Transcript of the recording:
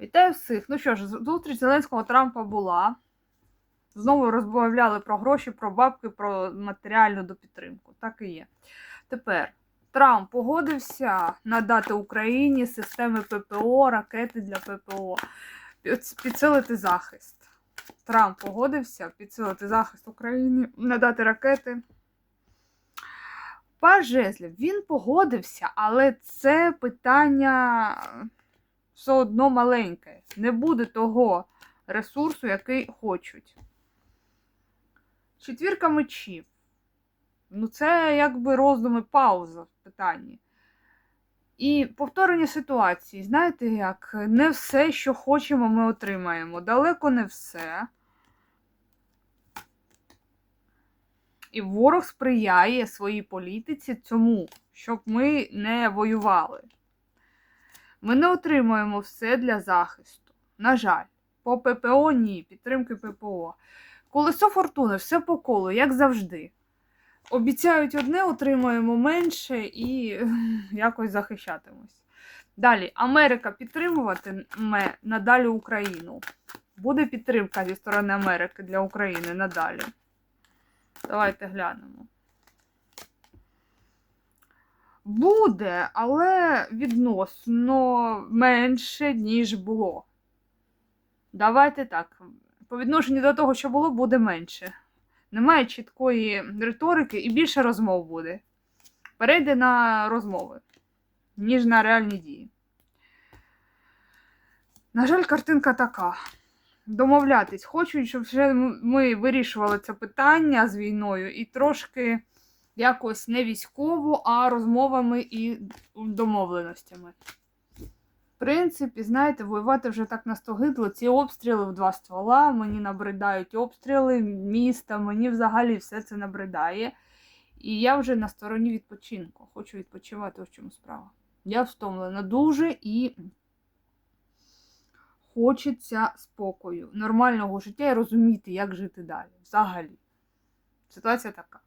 Вітаю всіх. Ну що ж, зустріч Зеленського Трампа була. Знову розмовляли про гроші, про бабки, про матеріальну допідтримку. Так і є. Тепер Трамп погодився надати Україні системи ППО, ракети для ППО, підсилити захист. Трамп погодився підсилити захист України, надати ракети. Паж жезлів, він погодився, але це питання все одно маленьке. Не буде того ресурсу, який хочуть. Четвірка мечів. Ну, це якби роздуми пауза в питанні. І повторення ситуації. Знаєте як? Не все, що хочемо, ми отримаємо. Далеко не все. І ворог сприяє своїй політиці цьому, щоб ми не воювали. Ми не отримуємо все для захисту. На жаль, по ППО ні, підтримки ППО. Колесо фортуни, все по колу, як завжди. Обіцяють одне, отримуємо менше і якось захищатимось. Далі, Америка підтримуватиме надалі Україну. Буде підтримка зі сторони Америки для України надалі. Давайте глянемо. Буде, але відносно менше, ніж було. Давайте так. По відношенню до того, що було, буде менше. Немає чіткої риторики і більше розмов буде. Перейде на розмови, ніж на реальні дії. На жаль, картинка така. Домовлятись. Хочуть, щоб вже ми вирішували це питання з війною і трошки якось не військово, а розмовами і домовленостями. В принципі, знаєте, воювати вже так настогидло. Ці обстріли в два ствола, мені набридають обстріли міста, мені взагалі все це набридає. І я вже на стороні відпочинку. Хочу відпочивати, в чому справа. Я втомлена дуже і хочеться спокою, нормального життя і розуміти, як жити далі. Взагалі. Ситуація така.